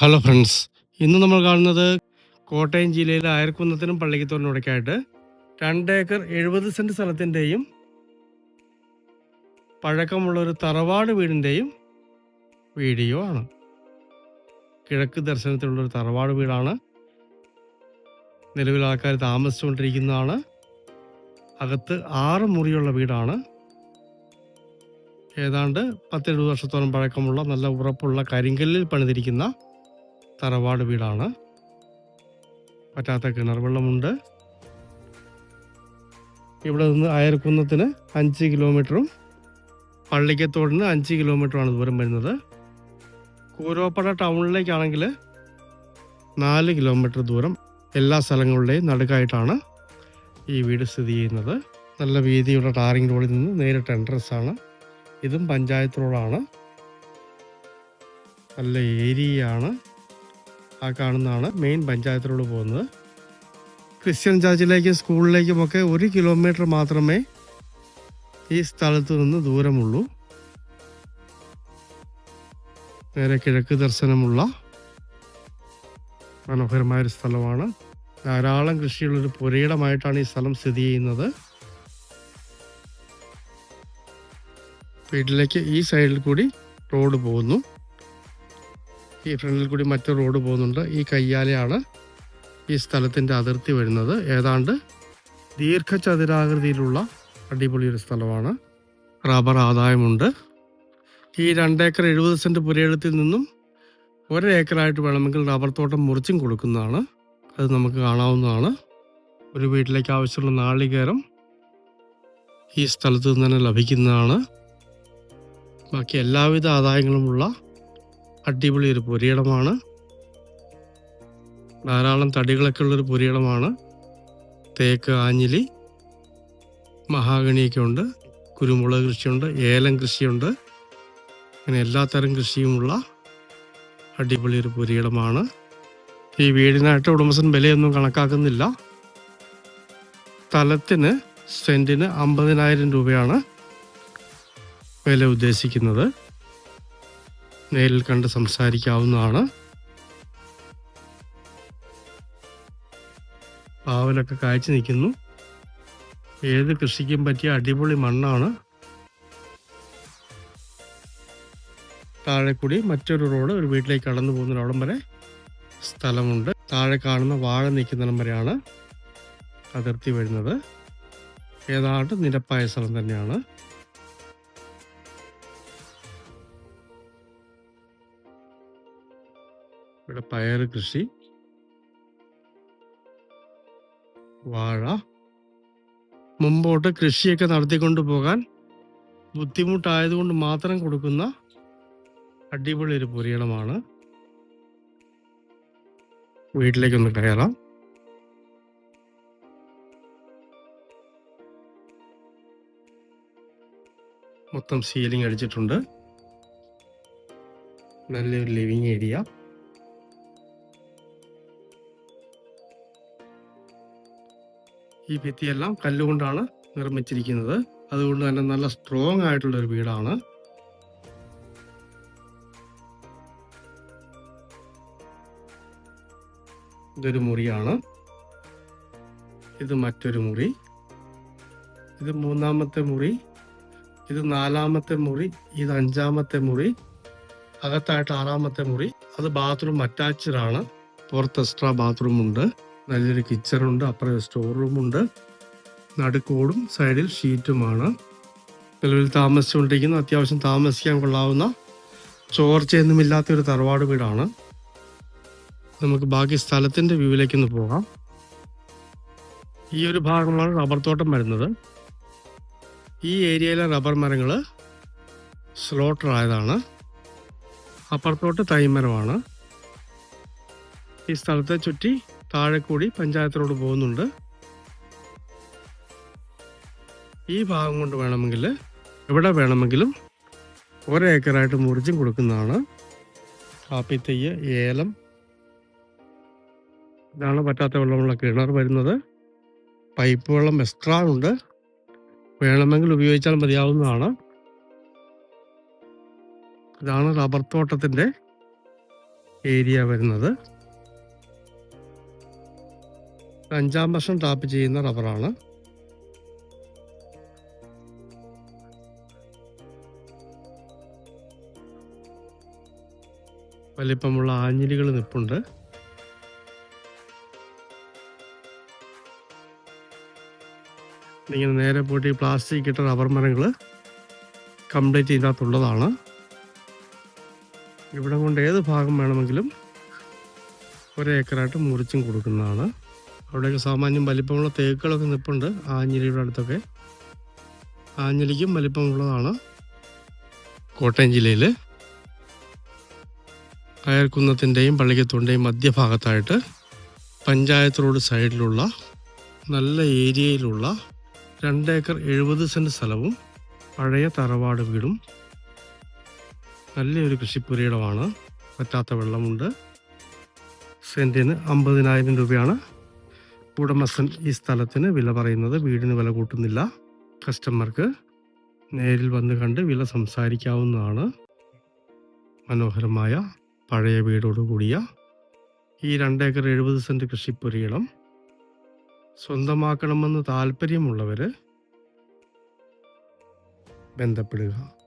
Hello friends ഇന്ന് നമ്മൾ കാണുന്നത് കോട്ടയം ജില്ലയിലെ അയർക്കുന്നത്തിനും പള്ളിക്കത്തോടിനും ഇടയ്ക്കായിട്ട് രണ്ട് ഏക്കർ എഴുപത് സെന്റ് സ്ഥലത്തിന്റെയും പഴക്കമുള്ള ഒരു തറവാട് വീടിന്റെയും വീഡിയോ ആണ്. കിഴക്ക് ദർശനത്തിലുള്ളൊരു തറവാട് വീടാണ്. നിലവിൽ ആൾക്കാർ താമസിച്ചുകൊണ്ടിരിക്കുന്നതാണ്. അകത്ത് ആറ് മുറിയുള്ള വീടാണ്. ഏതാണ്ട് പത്തെഴുപത് വർഷത്തോളം പഴക്കമുള്ള നല്ല ഉറപ്പുള്ള കരിങ്കല്ലിൽ പണിതിരിക്കുന്ന തറവാട് വീടാണ്. പറ്റാത്ത കിണർ വെള്ളമുണ്ട് ഇവിടെ നിന്ന് അയർക്കുന്നത്തിന് അഞ്ച് കിലോമീറ്ററും പള്ളിക്കത്തോടിന് അഞ്ച് കിലോമീറ്ററാണ് ദൂരം വരുന്നത്. കൂരോപ്പട ടൗണിലേക്കാണെങ്കിൽ നാല് കിലോമീറ്റർ ദൂരം എല്ലാ സ്ഥലങ്ങളുടെയും നടുക്കായിട്ടാണ് ഈ വീട് സ്ഥിതി ചെയ്യുന്നത്. നല്ല വീതിയുള്ള ടാറിംഗ് റോഡിൽ നിന്ന് നേരിട്ട് എൻട്രൻസ് ആണ്. ഇതും പഞ്ചായത്ത് റോഡാണ്. നല്ല ഏരിയയാണ്. ആ കാണുന്നതാണ് മെയിൻ പഞ്ചായത്തിലൂടെ പോകുന്നത്. ക്രിസ്ത്യൻ ചർച്ചിലേക്കും സ്കൂളിലേക്കും ഒക്കെ ഒരു കിലോമീറ്റർ മാത്രമേ ഈ സ്ഥലത്ത് നിന്ന് ദൂരമുള്ളൂ. നേരെ കിഴക്ക് ദർശനമുള്ള മനോഹരമായൊരു സ്ഥലമാണ്. ധാരാളം കൃഷിയുള്ളൊരു പുരയിടമായിട്ടാണ് ഈ സ്ഥലം സ്ഥിതി ചെയ്യുന്നത്. വീട്ടിലേക്ക് ഈ സൈഡിൽ കൂടി റോഡ് പോകുന്നു. ഈ ഫ്രണ്ടിൽ കൂടി മറ്റൊരു റോഡ് പോകുന്നുണ്ട്. ഈ കയ്യാലയാണ് ഈ സ്ഥലത്തിന്റെ അതിർത്തി വരുന്നത്. ഏതാണ്ട് ദീർഘചതുരാകൃതിയിലുള്ള അടിപൊളി ഒരു സ്ഥലമാണ്. റബ്ബർ ആദായമുണ്ട്. ഈ രണ്ടേക്കർ എഴുപത് സെന്റ് പുരയിടത്തിൽ നിന്നും ഒരേക്കറായിട്ട് വേണമെങ്കിൽ റബ്ബർ തോട്ടം മുറിച്ചും കൊടുക്കുന്നതാണ്. അത് നമുക്ക് കാണാവുന്നതാണ്. ഒരു വീട്ടിലേക്ക് ആവശ്യമുള്ള നാളികേരം ഈ സ്ഥലത്ത് നിന്ന് തന്നെ ലഭിക്കുന്നതാണ്. ബാക്കി എല്ലാവിധ ആദായങ്ങളുമുള്ള അടിപൊളി ഒരു പുരയിടമാണ്. ധാരാളം തടികളൊക്കെ ഉള്ളൊരു പുരയിടമാണ്. തേക്ക് ആഞ്ഞിലി മഹാഗണിയൊക്കെ ഉണ്ട് കുരുമുളക് കൃഷിയുണ്ട് ഏലം കൃഷിയുണ്ട്. അങ്ങനെ എല്ലാത്തരം കൃഷിയുമുള്ള അടിപൊളി ഒരു പുരയിടമാണ്. ഈ വീടിനായിട്ട് ഉടമസ്ഥൻ വിലയൊന്നും കണക്കാക്കുന്നില്ല. സ്ഥലത്തിന് സെന്റിന് അമ്പതിനായിരം രൂപയാണ് വില ഉദ്ദേശിക്കുന്നത്. നേരിൽ കണ്ട് സംസാരിക്കാവുന്നതാണ്. പാവലൊക്കെ കാഴ്ച നിൽക്കുന്നു. ഏത് കൃഷിക്കും പറ്റിയ അടിപൊളി മണ്ണാണ്. താഴെ കൂടി മറ്റൊരു റോഡ് ഒരു വീട്ടിലേക്ക് കടന്നു പോകുന്ന അവിടം വരെ സ്ഥലമുണ്ട്. താഴെ കാണുന്ന വാഴ നിൽക്കുന്നിടം വരെയാണ് അതിർത്തി വരുന്നത്. ഏതാണ്ട് നിരപ്പായ സ്ഥലം തന്നെയാണ്. ഇവിടെ പയർ കൃഷി. വാഴ. മുമ്പോട്ട് കൃഷിയൊക്കെ നടത്തിക്കൊണ്ട് പോകാൻ ബുദ്ധിമുട്ടായതുകൊണ്ട് മാത്രം കൊടുക്കുന്ന അടിപൊളി ഒരു പുരയിടമാണ്. വീട്ടിലേക്കൊന്ന് കയറാം. മൊത്തം സീലിംഗ് അടിച്ചിട്ടുണ്ട്. നല്ലൊരു ലിവിങ് ഏരിയ. ഈ ഭിത്തിയെല്ലാം കല്ലുകൊണ്ടാണ് നിർമ്മിച്ചിരിക്കുന്നത്. അതുകൊണ്ട് തന്നെ നല്ല സ്ട്രോങ് ആയിട്ടുള്ള ഒരു വീടാണ്. ഇതൊരു മുറിയാണ്. ഇത് മറ്റൊരു മുറി. ഇത് മൂന്നാമത്തെ മുറി. ഇത് നാലാമത്തെ മുറി. ഇത് അഞ്ചാമത്തെ മുറി. അകത്തായിട്ട് ആറാമത്തെ മുറി. അത് ബാത്റൂം അറ്റാച്ച്ഡ് ആണ്. പുറത്ത് എക്സ്ട്രാ ബാത്റൂം ഉണ്ട്. നല്ലൊരു കിച്ചണുണ്ട് അപ്പുറം സ്റ്റോർ റൂമുണ്ട് നടുക്കോടും സൈഡിൽ ഷീറ്റുമാണ്. നിലവിൽ താമസിച്ചുകൊണ്ടിരിക്കുന്ന അത്യാവശ്യം താമസിക്കാൻ കൊള്ളാവുന്ന ചോർച്ചയൊന്നുമില്ലാത്ത ഒരു തറവാട് വീടാണ്. നമുക്ക് ബാക്കി സ്ഥലത്തിന്റെ വ്യൂവിലേക്കൊന്ന് പോകാം. ഈ ഒരു ഭാഗമാണ് റബ്ബർ തോട്ടം വരുന്നത്. ഈ ഏരിയയിലെ റബ്ബർ മരങ്ങൾ സ്ലോട്ടർ ആയതാണ്. അപ്പുറത്തോട്ട് തൈമരമാണ്. ഈ സ്ഥലത്തെ ചുറ്റി താഴെ കൂടി പഞ്ചായത്ത് റോഡ് പോകുന്നുണ്ട്. ഈ ഭാഗം കൊണ്ട് വേണമെങ്കിൽ എവിടെ വേണമെങ്കിലും ഒരേക്കറായിട്ട് മുറിച്ചും കൊടുക്കുന്നതാണ്. കാപ്പിത്തയ്യ് ഏലം. ഇതാണ് പറ്റാത്ത വെള്ളമുള്ള കിണർ വരുന്നത്. പൈപ്പ് വെള്ളം എക്സ്ട്രാ ഉണ്ട്. വേണമെങ്കിൽ ഉപയോഗിച്ചാൽ മതിയാവുന്നതാണ്. ഇതാണ് റബ്ബർ തോട്ടത്തിന്റെ ഏരിയ വരുന്നത്. അഞ്ചാം വർഷം ടാപ്പ് ചെയ്യുന്ന റബ്ബറാണ്. വലിപ്പമുള്ള ആഞ്ഞിലികൾ നിപ്പുണ്ട്. ഇങ്ങനെ നേരെ പോയിട്ട് പ്ലാസ്റ്റിക് ഇട്ട റബ്ബർ മരങ്ങൾ കംപ്ലീറ്റ് ഇതിനകത്തുള്ളതാണ്. ഇവിടെ കൊണ്ട് ഏത് ഭാഗം വേണമെങ്കിലും ഒരേക്കറായിട്ട് മുറിച്ചും കൊടുക്കുന്നതാണ്. അവിടെയൊക്കെ സാമാന്യം വലിപ്പമുള്ള തേക്കുകളൊക്കെ നിൽപ്പുണ്ട് ആഞ്ഞിലിയുടെ അടുത്തൊക്കെ. ആഞ്ഞിലിക്കും വലിപ്പമുള്ളതാണ്. കോട്ടയം ജില്ലയിൽ അയർക്കുന്നത്തിന്റെയും പള്ളിക്കത്തോന്റെയും മധ്യഭാഗത്തായിട്ട് പഞ്ചായത്ത് റോഡ് സൈഡിലുള്ള നല്ല ഏരിയയിലുള്ള രണ്ടേക്കർ എഴുപത് സെന്റ് സ്ഥലവും പഴയ തറവാട് വീടും നല്ലൊരു കൃഷിപ്പുരയിടമാണ്. പറ്റാത്ത വെള്ളമുണ്ട്. സെന്റിന് അമ്പതിനായിരം രൂപയാണ്. ഉടമസ്ഥൻ ഈ സ്ഥലത്തിന് വില പറയുന്നത് വീടിന് വില കൂട്ടുന്നില്ല. കസ്റ്റമർക്ക് നേരിൽ വന്ന് കണ്ട് വില സംസാരിക്കാവുന്നതാണ്. മനോഹരമായ പഴയ വീടോട് കൂടിയ ഈ രണ്ടേക്കർ എഴുപത് സെന്റ് കൃഷിപ്പുരയിടം സ്വന്തമാക്കണമെന്ന് താല്പര്യമുള്ളവർ ബന്ധപ്പെടുക.